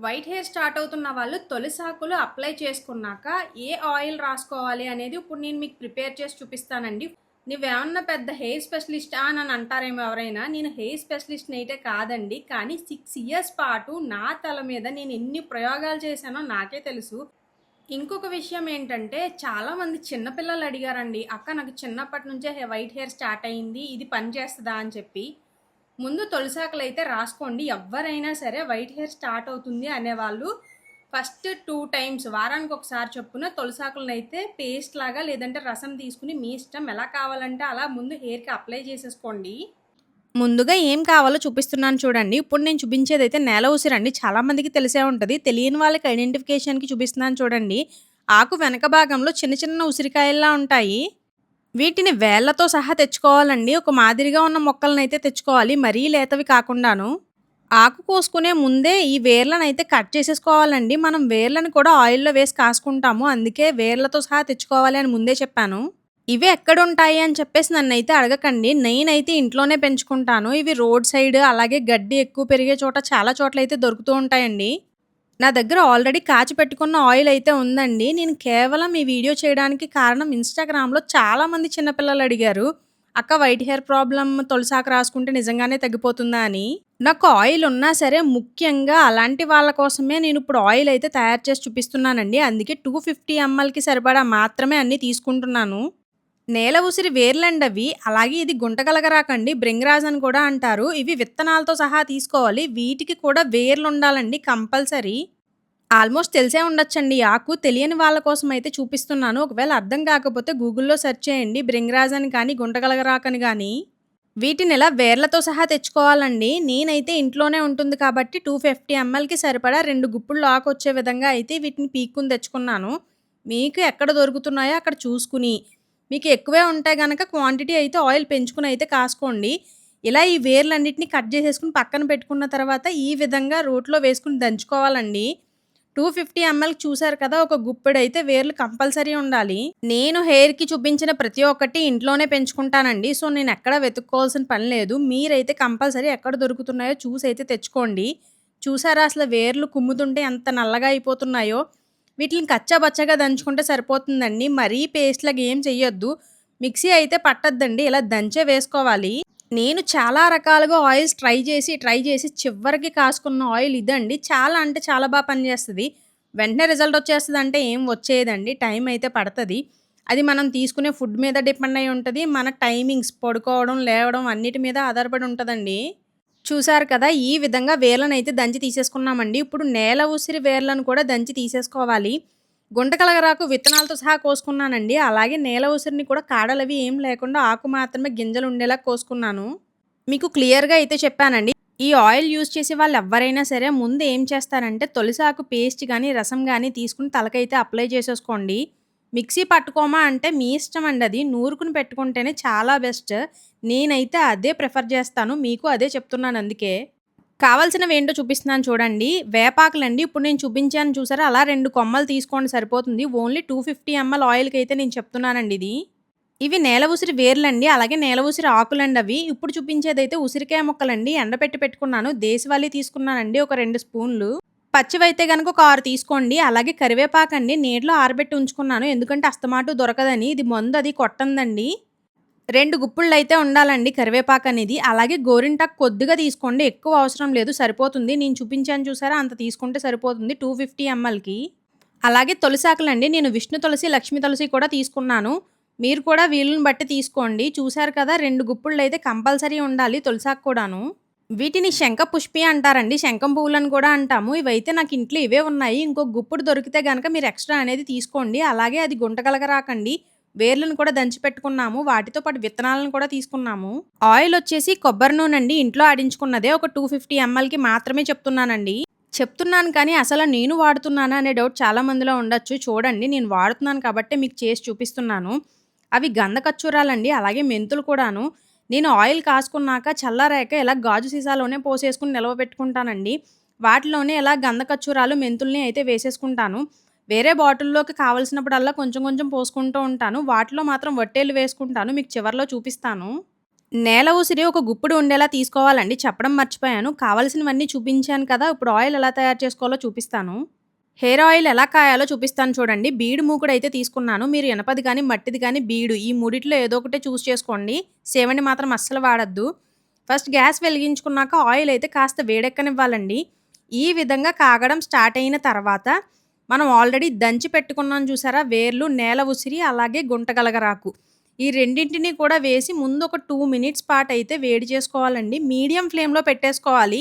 White hair start అవుతున్న వాళ్ళు తొలిసాకులు apply చేసుకున్నాక ఏ ఆయిల్ రాసుకోవాలి అనేది ఇప్పుడు నేను మీకు ప్రిపేర్ చేసి చూపిస్తానండి. నువ్వేమన్నా పెద్ద హెయిర్ స్పెషలిస్టా అని అని అంటారేమో ఎవరైనా నేను హెయిర్ స్పెషలిస్ట్ని అయితే కాదండి. కానీ సిక్స్ ఇయర్స్ పాటు నా తల మీద నేను ఎన్ని ప్రయోగాలు చేశానో నాకే తెలుసు. ఇంకొక విషయం ఏంటంటే చాలామంది చిన్నపిల్లలు అడిగారండి అక్క నాకు చిన్నప్పటి నుంచే హె- వైట్ హెయిర్ స్టార్ట్ అయింది ఇది పని చేస్తుందా? అని చెప్పి. ముందు తొలిసాకలు అయితే రాసుకోండి. ఎవరైనా సరే వైట్ హెయిర్ స్టార్ట్ అవుతుంది అనేవాళ్ళు ఫస్ట్ టూ టైమ్స్ వారానికి ఒకసారి చొప్పున తొలిసాకులను అయితే పేస్ట్ లాగా లేదంటే రసం తీసుకుని మీ ఇష్టం ఎలా కావాలంటే అలా ముందు హెయిర్కి అప్లై చేసేసుకోండి. ముందుగా ఏం కావాలో చూపిస్తున్నాను చూడండి. ఇప్పుడు నేను చూపించేది అయితే నేల ఉసిరండి చాలామందికి తెలిసే ఉంటుంది. తెలియని వాళ్ళకి ఐడెంటిఫికేషన్కి చూపిస్తున్నాను చూడండి. ఆకు వెనక భాగంలో చిన్న చిన్న ఉసిరికాయల్లా ఉంటాయి. వీటిని వేళ్ళతో సహా తెచ్చుకోవాలండి. ఒక మాదిరిగా ఉన్న మొక్కలను అయితే తెచ్చుకోవాలి. మరీ లేతవి కాకుండాను. ఆకు కోసుకునే ముందే ఈ వేర్లను అయితే కట్ చేసేసుకోవాలండి. మనం వేర్లను కూడా ఆయిల్లో వేసి కాసుకుంటాము. అందుకే వేర్లతో సహా తెచ్చుకోవాలి అని ముందే చెప్పాను. ఇవి ఎక్కడ ఉంటాయి అని చెప్పేసి నన్ను అయితే అడగకండి. నేనైతే ఇంట్లోనే పెంచుకుంటాను. ఇవి రోడ్ సైడ్ అలాగే గడ్డి ఎక్కువ పెరిగే చోట చాలా చోట్ల అయితే దొరుకుతూ ఉంటాయండి. నా దగ్గర ఆల్రెడీ కాచి పెట్టుకున్న ఆయిల్ అయితే ఉందండి. నేను కేవలం ఈ వీడియో చేయడానికి కారణం ఇన్స్టాగ్రామ్లో చాలామంది చిన్నపిల్లలు అడిగారు అక్క వైట్ హెయిర్ ప్రాబ్లం తొలిసాకు రాసుకుంటే నిజంగానే తగ్గిపోతుందా? అని. నాకు ఆయిల్ ఉన్నా సరే ముఖ్యంగా అలాంటి వాళ్ళ కోసమే నేను ఇప్పుడు ఆయిల్ అయితే తయారు చేసి చూపిస్తున్నానండి. అందుకే టూ ఫిఫ్టీ ఎంఎల్కి సరిపడా మాత్రమే అన్నీ తీసుకుంటున్నాను. నేల ఉసిరి వేర్లండవి అవి అలాగే ఇది గుంటగలగరాకండి బ్రింగరాజ్ అని కూడా అంటారు. ఇవి విత్తనాలతో సహా తీసుకోవాలి. వీటికి కూడా వేర్లు ఉండాలండి కంపల్సరీ. ఆల్మోస్ట్ తెలిసే ఉండొచ్చండి ఆకు. తెలియని వాళ్ళ కోసం అయితే చూపిస్తున్నాను. ఒకవేళ అర్థం కాకపోతే గూగుల్లో సెర్చ్ చేయండి బ్రింగరాజ్ అని కానీ గుంటగలగరాకని కానీ. వీటిని ఇలా వేర్లతో సహా తెచ్చుకోవాలండి. నేనైతే ఇంట్లోనే ఉంటుంది కాబట్టి టూ ఫిఫ్టీ ఎంఎల్కి సరిపడా రెండు గుప్పులు ఆకు వచ్చే విధంగా అయితే వీటిని పీక్కుని తెచ్చుకున్నాను. మీకు ఎక్కడ దొరుకుతున్నాయో అక్కడ చూసుకుని మీకు ఎక్కువే ఉంటే కనుక క్వాంటిటీ అయితే ఆయిల్ పెంచుకుని అయితే కాసుకోండి. ఇలా ఈ వేర్లన్నింటినీ కట్ చేసేసుకుని పక్కన పెట్టుకున్న తర్వాత ఈ విధంగా రోట్లో వేసుకుని దంచుకోవాలండి. టూ ఫిఫ్టీ ఎంఎల్ చూసారు కదా ఒక గుప్పెడు అయితే వేర్లు కంపల్సరీ ఉండాలి. నేను హెయిర్కి చూపించిన ప్రతి ఒక్కటి ఇంట్లోనే పెంచుకుంటానండి. సో నేను ఎక్కడ వెతుక్కోవాల్సిన పని లేదు. మీరైతే కంపల్సరీ ఎక్కడ దొరుకుతున్నాయో చూసి అయితే తెచ్చుకోండి. చూసారా అసలు వేర్లు కుమ్ముతుంటే ఎంత నల్లగా అయిపోతున్నాయో? వీటిని కచ్చాబచ్చగా దంచుకుంటే సరిపోతుందండి. మరీ పేస్ట్ లాగా ఏం చెయ్యొద్దు. మిక్సీ అయితే పట్టద్దండి. ఇలా దంచే వేసుకోవాలి. నేను చాలా రకాలుగా ఆయిల్స్ ట్రై చేసి ట్రై చేసి చివరికి కాసుకున్న ఆయిల్ ఇదండి. చాలా అంటే చాలా బాగా పనిచేస్తుంది. వెంటనే రిజల్ట్ వచ్చేస్తుంది అంటే ఏం వచ్చేదండి టైం అయితే పడుతుంది. అది మనం తీసుకునే ఫుడ్ మీద డిపెండ్ అయి ఉంటుంది. మన టైమింగ్స్ పడుకోవడం లేవడం అన్నిటి మీద ఆధారపడి ఉంటుందండి. చూసారు కదా ఈ విధంగా వేర్లను అయితే దంచి తీసేసుకున్నామండి. ఇప్పుడు నేల ఉసిరి వేర్లను కూడా దంచి తీసేసుకోవాలి. గుంటకలగరాకు విత్తనాలతో సహా కోసుకున్నానండి. అలాగే నేల ఉసిరిని కూడా కాడలవి ఏం లేకుండా ఆకు మాత్రమే గింజలు ఉండేలా కోసుకున్నాను. మీకు క్లియర్గా అయితే చెప్పానండి. ఈ ఆయిల్ యూజ్ చేసే వాళ్ళు ఎవరైనా సరే ముందు ఏం చేస్తారంటే తొలిసాకు పేస్ట్ కానీ రసం కానీ తీసుకుని తలకైతే అప్లై చేసేసుకోండి. మిక్సీ పట్టుకోమా అంటే మీ ఇష్టం అండి అది. నూరుకుని పెట్టుకుంటేనే చాలా బెస్ట్. నేనైతే అదే ప్రిఫర్ చేస్తాను. మీకు అదే చెప్తున్నాను అందుకే. కావాల్సినవి ఏంటో చూపిస్తున్నాను చూడండి. వేపాకులండి. ఇప్పుడు నేను చూపించాను చూసారా? అలా రెండు కొమ్మలు తీసుకోండి సరిపోతుంది. ఓన్లీ టూ ఫిఫ్టీ ఎంఎల్ ఆయిల్కి అయితే నేను చెప్తున్నానండి ఇది. ఇవి నేల ఉసిరి వేర్లండి. అలాగే నేల ఉసిరి ఆకులండి అవి. ఇప్పుడు చూపించేది అయితే ఉసిరికాయ ముక్కలండి. ఎండపెట్టి పెట్టుకున్నాను. దేశవాళీ తీసుకున్నానండి ఒక రెండు స్పూన్లు. పచ్చివైతే కనుక ఒక ఆరు తీసుకోండి. అలాగే కరివేపాకండి. నీటిలో ఆరబెట్టి ఉంచుకున్నాను. ఎందుకంటే అస్తమాటు దొరకదని. ఇది మందు అది కొట్టందండి. రెండు గుప్పుళ్ళు అయితే ఉండాలండి కరివేపాకు అనేది అలాగే గోరింటాకు కొద్దిగా తీసుకోండి. ఎక్కువ అవసరం లేదు. సరిపోతుంది. నేను చూపించాను చూసారా? అంత తీసుకుంటే సరిపోతుంది. టూ ఫిఫ్టీ ఎంఎల్కి. అలాగే తులసాకులండి. నేను విష్ణు తులసి లక్ష్మీ తులసి కూడా తీసుకున్నాను. మీరు కూడా వీలుని బట్టి తీసుకోండి. చూసారు కదా? రెండు గుప్పుళ్ళు అయితే కంపల్సరీ ఉండాలి తులసాకు కూడాను. వీటిని శంఖ పుష్పి అంటారండి. శంఖం పువ్వులను కూడా అంటాము. ఇవైతే నాకు ఇంట్లో ఇవే ఉన్నాయి. ఇంకో గుప్పుడు దొరికితే కనుక మీరు ఎక్స్ట్రా అనేది తీసుకోండి. అలాగే అది గుంటగలగరాకండి వేర్లను కూడా దంచి పెట్టుకున్నాము. వాటితో పాటు విత్తనాలను కూడా తీసుకున్నాము. ఆయిల్ వచ్చేసి కొబ్బరి నూనె అండి. ఇంట్లో ఆడించుకున్నదే ఒక టూ ఫిఫ్టీ ఎంఎల్కి మాత్రమే చెప్తున్నానండి. చెప్తున్నాను కానీ అసలు నేను వాడుతున్నానా అనే డౌట్ చాలా మందిలో ఉండొచ్చు. చూడండి నేను వాడుతున్నాను కాబట్టి మీకు చేసి చూపిస్తున్నాను. అవి గంధ కచ్చూరాలండి అలాగే మెంతులు కూడాను. నేను ఆయిల్ కాసుకున్నాక చల్లారాక ఇలా గాజు సీసాలోనే పోసేసుకుని నిల్వ పెట్టుకుంటానండి వాటిలోనే ఇలా గంధకచ్చూరాలు మెంతుల్ని అయితే వేసేసుకుంటాను. వేరే బాటిల్లోకి కావలసినప్పుడల్లా కొంచెం కొంచెం పోసుకుంటూ ఉంటాను. వాటిలో మాత్రం వట్టేలు వేసుకుంటాను. మీకు చివర్లో చూపిస్తాను. నేల ఉసిరి ఒక గుప్పుడు ఉండేలా తీసుకోవాలండి. చెప్పడం మర్చిపోయాను. కావలసినవన్నీ చూపించాను కదా. ఇప్పుడు ఆయిల్ ఎలా తయారు చేసుకోవాలో చూపిస్తాను. హెయిర్ ఆయిల్ ఎలా కాయాలో చూపిస్తాను చూడండి. బీడు మూకుడు అయితే తీసుకున్నాను. మీరు ఎనపది కానీ మట్టిది కానీ బీడు ఈ మూడిట్లో ఏదో ఒకటే చూస్ చేసుకోండి. సేవండి మాత్రం అస్సలు వాడద్దు. ఫస్ట్ గ్యాస్ వెలిగించుకున్నాక ఆయిల్ అయితే కాస్త వేడెక్కనివ్వాలండి. ఈ విధంగా కాగడం స్టార్ట్ అయిన తర్వాత మనం ఆల్రెడీ దంచి పెట్టుకున్నాం చూసారా? వేర్లు నేల ఉసిరి అలాగే గుంటగలగరాకు ఈ రెండింటిని కూడా వేసి ముందు ఒక టూ మినిట్స్ పాటు అయితే వేడి చేసుకోవాలండి. మీడియం ఫ్లేమ్లో పెట్టేసుకోవాలి.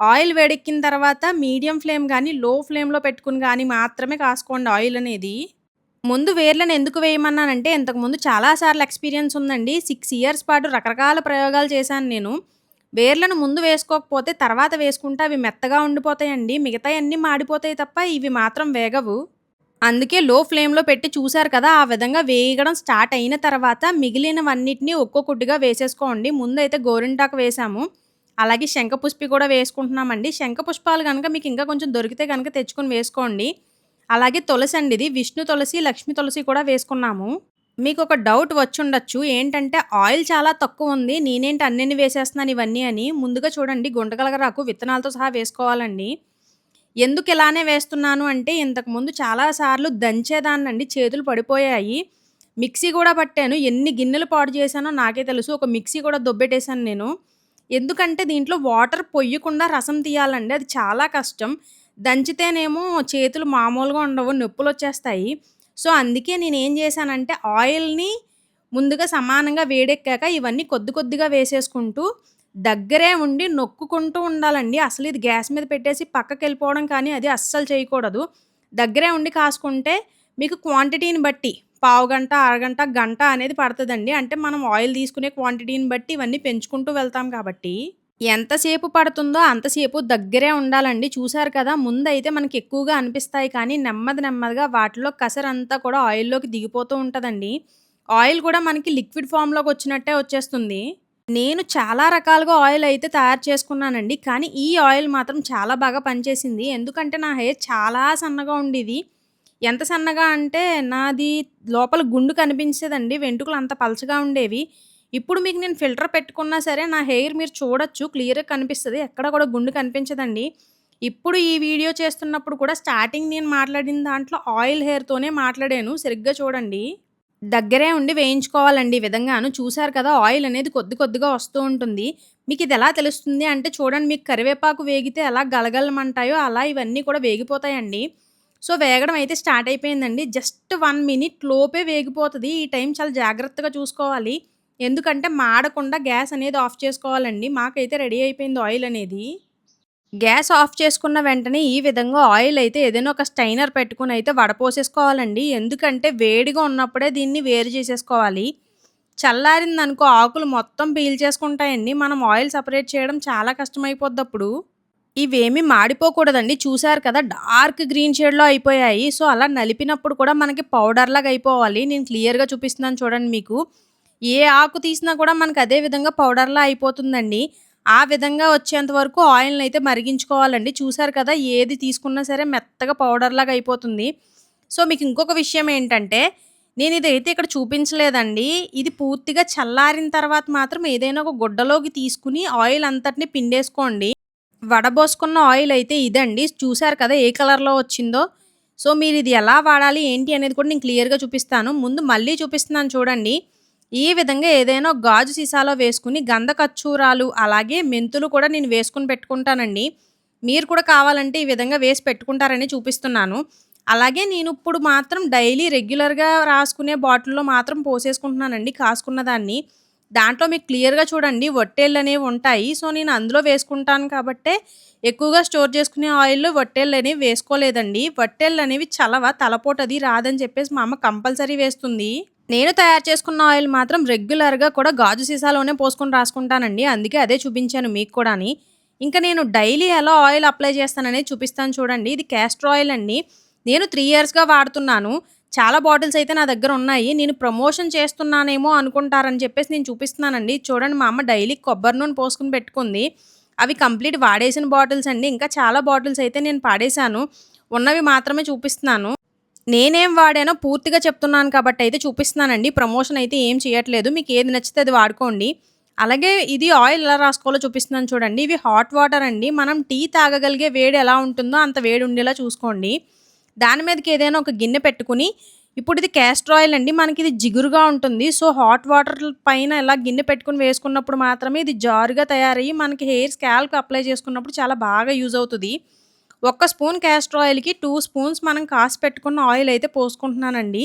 ఆయిల్ వేడెక్కిన తర్వాత మీడియం ఫ్లేమ్ కానీ లో ఫ్లేమ్లో పెట్టుకుని కానీ మాత్రమే కాసుకోండి ఆయిల్ అనేది. ముందు వేర్లను ఎందుకు వేయమన్నానంటే ఇంతకుముందు చాలాసార్లు ఎక్స్పీరియన్స్ ఉందండి. సిక్స్ ఇయర్స్ పాటు రకరకాల ప్రయోగాలు చేశాను నేను. వేర్లను ముందు వేసుకోకపోతే తర్వాత వేసుకుంటే అవి మెత్తగా ఉండిపోతాయండి. మిగతా అన్నీ మాడిపోతాయి తప్ప ఇవి మాత్రం వేగవు. అందుకే లో ఫ్లేమ్లో పెట్టి చూశారు కదా ఆ విధంగా వేయడం స్టార్ట్ అయిన తర్వాత మిగిలినవన్నిటిని ఒక్కొక్కటిగా వేసేసుకోండి. ముందు అయితే గోరింటాకు వేసాము. అలాగే శంఖపుష్పి కూడా వేసుకుంటున్నామండి. శంఖపుష్పాలు కనుక మీకు ఇంకా కొంచెం దొరికితే కనుక తెచ్చుకొని వేసుకోండి. అలాగే తులసి అండి ఇది. విష్ణు తులసి లక్ష్మి తులసి కూడా వేసుకున్నాము. మీకు ఒక డౌట్ వచ్చి ఉండొచ్చు ఏంటంటే ఆయిల్ చాలా తక్కువ ఉంది. నేనేంటి అన్నీ వేసేస్తున్నాను ఇవన్నీ అని. ముందుగా చూడండి. గుంటగలగరాకు విత్తనాలతో సహా వేసుకోవాలండి. ఎందుకు ఇలానే వేస్తున్నాను అంటే ఇంతకుముందు చాలాసార్లు దంచేదాన్నండి. చేతులు పడిపోయాయి. మిక్సీ కూడా పట్టాను. ఎన్ని గిన్నెలు పాడు చేశానో నాకే తెలుసు. ఒక మిక్సీ కూడా దొబ్బెట్టేశాను నేను. ఎందుకంటే దీంట్లో వాటర్ పొయ్యకుండా రసం తీయాలండి అది చాలా కష్టం. దంచితేనేమో చేతులు మామూలుగా ఉండవు నొప్పులు వచ్చేస్తాయి సో అందుకే నేను ఏం చేశానంటే ఆయిల్ని ముందుగా సమానంగా వేడెక్కాక ఇవన్నీ కొద్ది కొద్దిగా వేసేసుకుంటూ దగ్గరే ఉండి నొక్కుకుంటూ ఉండాలండి. అసలు ఇది గ్యాస్ మీద పెట్టేసి పక్కకి వెళ్ళిపోవడం కానీ అది అస్సలు చేయకూడదు. దగ్గరే ఉండి కాసుకుంటే మీకు క్వాంటిటీని బట్టి పావు గంట అరగంట గంట అనేది పడుతుందండి. అంటే మనం ఆయిల్ తీసుకునే క్వాంటిటీని బట్టి ఇవన్నీ పెంచుకుంటూ వెళ్తాం కాబట్టి. ఎంతసేపు పడుతుందో అంతసేపు దగ్గరే ఉండాలండి. చూసారు కదా ముందైతే మనకి ఎక్కువగా అనిపిస్తాయి కానీ నెమ్మది నెమ్మదిగా వాటిలో కసరంతా కూడా ఆయిల్లోకి దిగిపోతూ ఉంటుందండి. ఆయిల్ కూడా మనకి లిక్విడ్ ఫామ్లోకి వచ్చినట్టే వచ్చేస్తుంది. నేను చాలా రకాలుగా ఆయిల్ అయితే తయారు చేసుకున్నానండి. కానీ ఈ ఆయిల్ మాత్రం చాలా బాగా పనిచేసింది. ఎందుకంటే నా హెయిర్ చాలా సన్నగా ఉండేది. ఎంత సన్నగా అంటే నాది లోపల గుండు కనిపించేదండి. వెంట్రుకలు అంత పలచగా ఉండేవి. ఇప్పుడు మీకు నేను ఫిల్టర్ పెట్టుకున్నా సరే నా హెయిర్ మీరు చూడొచ్చు. క్లియర్గా కనిపిస్తుంది. ఎక్కడ కూడా గుండు కనిపించదండి. ఇప్పుడు ఈ వీడియో చేస్తున్నప్పుడు కూడా స్టార్టింగ్ నేను మాట్లాడిన దాంట్లో ఆయిల్ హెయిర్తోనే మాట్లాడాను. సరిగ్గా చూడండి. దగ్గరే ఉండి వేయించుకోవాలండి ఈ విధంగాను. చూశారు కదా ఆయిల్ అనేది కొద్ది కొద్దిగా వస్తూ ఉంటుంది. మీకు ఇది ఎలా తెలుస్తుంది అంటే చూడండి మీకు కరివేపాకు వేగితే ఎలా గలగలమంటాయో అలా ఇవన్నీ కూడా వేగిపోతాయండి. సో వేగడం అయితే స్టార్ట్ అయిపోయిందండి. జస్ట్ వన్ మినిట్ లోపే వేగిపోతుంది. ఈ టైం చాలా జాగ్రత్తగా చూసుకోవాలి. ఎందుకంటే మాడకుండా గ్యాస్ అనేది ఆఫ్ చేసుకోవాలండి. మాకైతే రెడీ అయిపోయింది ఆయిల్ అనేది. గ్యాస్ ఆఫ్ చేసుకున్న వెంటనే ఈ విధంగా ఆయిల్ అయితే ఏదైనా ఒక స్టైనర్ పెట్టుకుని అయితే వడపోసేసుకోవాలండి. ఎందుకంటే వేడిగా ఉన్నప్పుడే దీన్ని వేరు చేసేసుకోవాలి. చల్లారింది అనుకో ఆకులు మొత్తం పీల్చేసుకుంటాయండి. మనం ఆయిల్ సపరేట్ చేయడం చాలా కష్టమైపోద్ది అప్పుడు ఇవేమి మాడిపోకూడదండి. చూసారు కదా డార్క్ గ్రీన్ షేడ్లో అయిపోయాయి. సో అలా నలిపినప్పుడు కూడా మనకి పౌడర్లాగా అయిపోవాలి. నేను క్లియర్గా చూపిస్తున్నాను చూడండి మీకు. ఏ ఆకు తీసినా కూడా మనకు అదే విధంగా పౌడర్లా అయిపోతుందండి. ఆ విధంగా వచ్చేంత వరకు ఆయిల్ని అయితే మరిగించుకోవాలండి. చూసారు కదా ఏది తీసుకున్నా సరే మెత్తగా పౌడర్లాగా అయిపోతుంది. సో మీకు ఇంకొక విషయం ఏంటంటే నేను ఇదైతే ఇక్కడ చూపించలేదండి. ఇది పూర్తిగా చల్లారిన తర్వాత మాత్రం ఏదైనా ఒక గుడ్డలోకి తీసుకుని ఆయిల్ అంతటిని పిండేసుకోండి. వడబోసుకున్న ఆయిల్ అయితే ఇదండి. చూసారు కదా ఏ కలర్లో వచ్చిందో. సో మీరు ఇది ఎలా వాడాలి ఏంటి అనేది కూడా నేను క్లియర్గా చూపిస్తాను. ముందు మళ్ళీ చూపిస్తున్నాను చూడండి. ఈ విధంగా ఏదైనా గాజు సీసాలో వేసుకుని గంధ కచ్చూరాలు అలాగే మెంతులు కూడా నేను వేసుకుని పెట్టుకుంటానండి. మీరు కూడా కావాలంటే ఈ విధంగా వేసి పెట్టుకుంటారని చూపిస్తున్నాను. అలాగే నేను ఇప్పుడు మాత్రం డైలీ రెగ్యులర్గా రాసుకునే బాటిల్లో మాత్రం పోసేసుకుంటున్నానండి కాసుకున్న దాన్ని. దాంట్లో మీకు క్లియర్గా చూడండి వట్టేళ్ళు అనేవి ఉంటాయి. సో నేను అందులో వేసుకుంటాను కాబట్టే ఎక్కువగా స్టోర్ చేసుకునే ఆయిల్లో వట్టేళ్ళు అనేవి వేసుకోలేదండి. వట్టేళ్ళు అనేవి చలవ తలపోటు అది రాదని చెప్పేసి మా అమ్మ కంపల్సరీ వేస్తుంది. నేను తయారు చేసుకున్న ఆయిల్ మాత్రం రెగ్యులర్గా కూడా గాజు సీసాలోనే పోసుకొని రాసుకుంటానండి. అందుకే అదే చూపించాను మీకు కూడాని. ఇంకా నేను డైలీ ఎలా ఆయిల్ అప్లై చేస్తాననేది చూపిస్తాను చూడండి. ఇది క్యాస్టర్ ఆయిల్ అండి. నేను త్రీ ఇయర్స్గా వాడుతున్నాను. చాలా బాటిల్స్ అయితే నా దగ్గర ఉన్నాయి. నేను ప్రమోషన్ చేస్తున్నానేమో అనుకుంటారని చెప్పేసి నేను చూపిస్తున్నానండి. చూడండి మా అమ్మ డైలీ కొబ్బరి నూనె పోసుకుని పెట్టుకుంది. అవి కంప్లీట్ వాడేసిన బాటిల్స్ అండి. ఇంకా చాలా బాటిల్స్ అయితే నేను పాడేశాను. ఉన్నవి మాత్రమే చూపిస్తున్నాను. నేనేం వాడానో పూర్తిగా చెప్తున్నాను కాబట్టి అయితే చూపిస్తున్నానండి. ప్రమోషన్ అయితే ఏం చేయట్లేదు. మీకు ఏది నచ్చితే అది వాడుకోండి. అలాగే ఇది ఆయిల్ ఎలా రాసుకోవాలో చూపిస్తున్నాను చూడండి. ఇవి హాట్ వాటర్ అండి. మనం టీ తాగగలిగే వేడి ఎలా ఉంటుందో అంత వేడి ఉండేలా చూసుకోండి. దాని మీదకి ఏదైనా ఒక గిన్నె పెట్టుకుని ఇప్పుడు ఇది క్యాస్టర్ ఆయిల్ అండి మనకి ఇది జిగురుగా ఉంటుంది. సో హాట్ వాటర్ పైన ఇలా గిన్నె పెట్టుకుని వేసుకున్నప్పుడు మాత్రమే ఇది జారుగా తయారయ్యి మనకి హెయిర్ స్కాల్ప్ అప్లై చేసుకున్నప్పుడు చాలా బాగా యూజ్ అవుతుంది. ఒక్క స్పూన్ క్యాస్టర్ ఆయిల్కి టూ స్పూన్స్ మనం కాసి పెట్టుకున్న ఆయిల్ అయితే పోసుకుంటున్నానండి.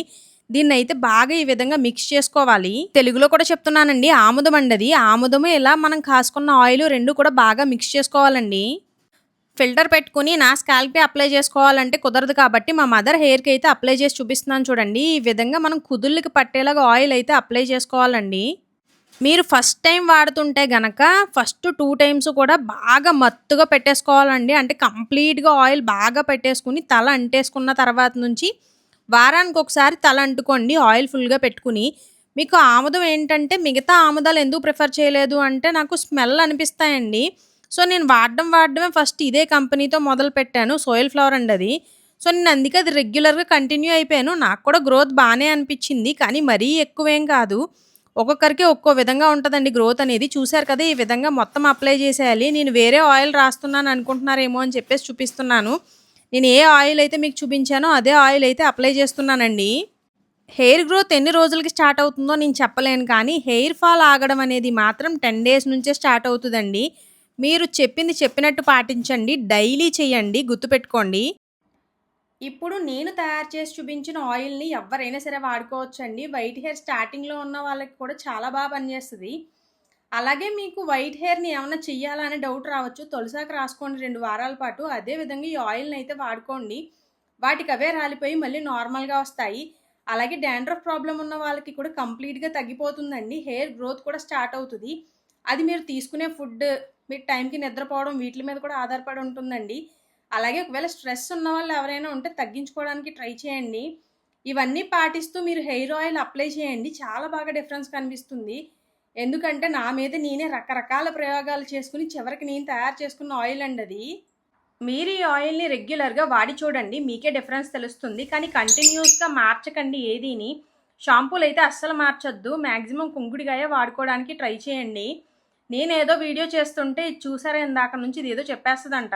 దీన్ని అయితే బాగా ఈ విధంగా మిక్స్ చేసుకోవాలి. తెలుగులో కూడా చెప్తున్నానండి ఆముదం అండి అది. ఆముదము ఇలా మనం కాసుకున్న ఆయిల్ రెండు కూడా బాగా మిక్స్ చేసుకోవాలండి. ఫిల్టర్ పెట్టుకుని నా స్కాల్పే అప్లై చేసుకోవాలంటే కుదరదు కాబట్టి మా మదర్ హెయిర్కి అయితే అప్లై చేసి చూపిస్తున్నాను చూడండి. ఈ విధంగా మనం కుదుళ్ళకి పట్టేలాగా ఆయిల్ అయితే అప్లై చేసుకోవాలండి. మీరు ఫస్ట్ టైం వాడుతుంటే గనక ఫస్ట్ టూ టైమ్స్ కూడా బాగా మత్తుగా పెట్టేసుకోవాలండి. అంటే కంప్లీట్గా ఆయిల్ బాగా పెట్టేసుకుని తల అంటేసుకున్న తర్వాత నుంచి వారానికి ఒకసారి తల అంటుకోండి ఆయిల్ ఫుల్గా పెట్టుకుని. మీకు ఆముదం ఏంటంటే మిగతా ఆముదాలు ఎందుకు ప్రిఫర్ చేయలేదు అంటే నాకు స్మెల్ అనిపిస్తాయండి. సో నేను వాడడం వాడడమే ఫస్ట్ ఇదే కంపెనీతో మొదలు పెట్టాను సోయిల్ ఫ్లవర్ అండి అది. సో నేను అందుకే అది రెగ్యులర్గా కంటిన్యూ అయిపోయాను. నాకు కూడా గ్రోత్ బాగానే అనిపించింది కానీ మరీ ఎక్కువేం కాదు. ఒక్కొక్కరికి ఒక్కో విధంగా ఉంటుందండి గ్రోత్ అనేది. చూశారు కదా ఈ విధంగా మొత్తం అప్లై చేసేయాలి. నేను వేరే ఆయిల్ రాస్తున్నాను అనుకుంటున్నారేమో అని చెప్పేసి చూపిస్తున్నాను. నేను ఏ ఆయిల్ అయితే మీకు చూపించానో అదే ఆయిల్ అయితే అప్లై చేస్తున్నానండి. హెయిర్ గ్రోత్ ఎన్ని రోజులకి స్టార్ట్ అవుతుందో నేను చెప్పలేను కానీ హెయిర్ ఫాల్ ఆగడం అనేది మాత్రం టెన్ డేస్ నుంచే స్టార్ట్ అవుతుందండి. మీరు చెప్పింది చెప్పినట్టు పాటించండి. డైలీ చేయండి. గుర్తుపెట్టుకోండి. ఇప్పుడు నేను తయారు చేసి చూపించిన ఆయిల్ని ఎవరైనా సరే వాడుకోవచ్చండి. వైట్ హెయిర్ స్టార్టింగ్లో ఉన్న వాళ్ళకి కూడా చాలా బాగా పనిచేస్తుంది. అలాగే మీకు వైట్ హెయిర్ని ఏమైనా చెయ్యాలనే డౌట్ రావచ్చు. తొలిసాక రాసుకోండి రెండు వారాల పాటు. అదే విధంగా ఈ ఆయిల్ని అయితే వాడుకోండి. వాటికి అవే రాలిపోయి మళ్ళీ నార్మల్గా వస్తాయి. అలాగే డాండ్రఫ్ ప్రాబ్లం ఉన్న వాళ్ళకి కూడా కంప్లీట్గా తగ్గిపోతుందండి. హెయిర్ గ్రోత్ కూడా స్టార్ట్ అవుతుంది. అది మీరు తీసుకునే ఫుడ్ మీరు టైంకి నిద్రపోవడం వీటి మీద కూడా ఆధారపడి ఉంటుందండి. అలాగే ఒకవేళ స్ట్రెస్ ఉన్న వాళ్ళు ఎవరైనా ఉంటే తగ్గించుకోవడానికి ట్రై చేయండి. ఇవన్నీ పాటిస్తూ మీరు హెయిర్ ఆయిల్ అప్లై చేయండి. చాలా బాగా డిఫరెన్స్ కనిపిస్తుంది. ఎందుకంటే నా మీద నేనే రకరకాల ప్రయోగాలు చేసుకుని చివరికి నేను తయారు చేసుకున్న ఆయిల్ అండి అది. మీరు ఈ ఆయిల్ని రెగ్యులర్గా వాడి చూడండి. మీకే డిఫరెన్స్ తెలుస్తుంది. కానీ కంటిన్యూస్గా మార్చకండి ఏదీని. షాంపూలు అయితే అస్సలు మార్చొద్దు. మ్యాక్సిమం కుంకుడిగాయ వాడుకోవడానికి ట్రై చేయండి. నేనేదో వీడియో చేస్తుంటే ఇది చూసారా ఇందాక నుంచి ఇది ఏదో చెప్పేస్తుందంట.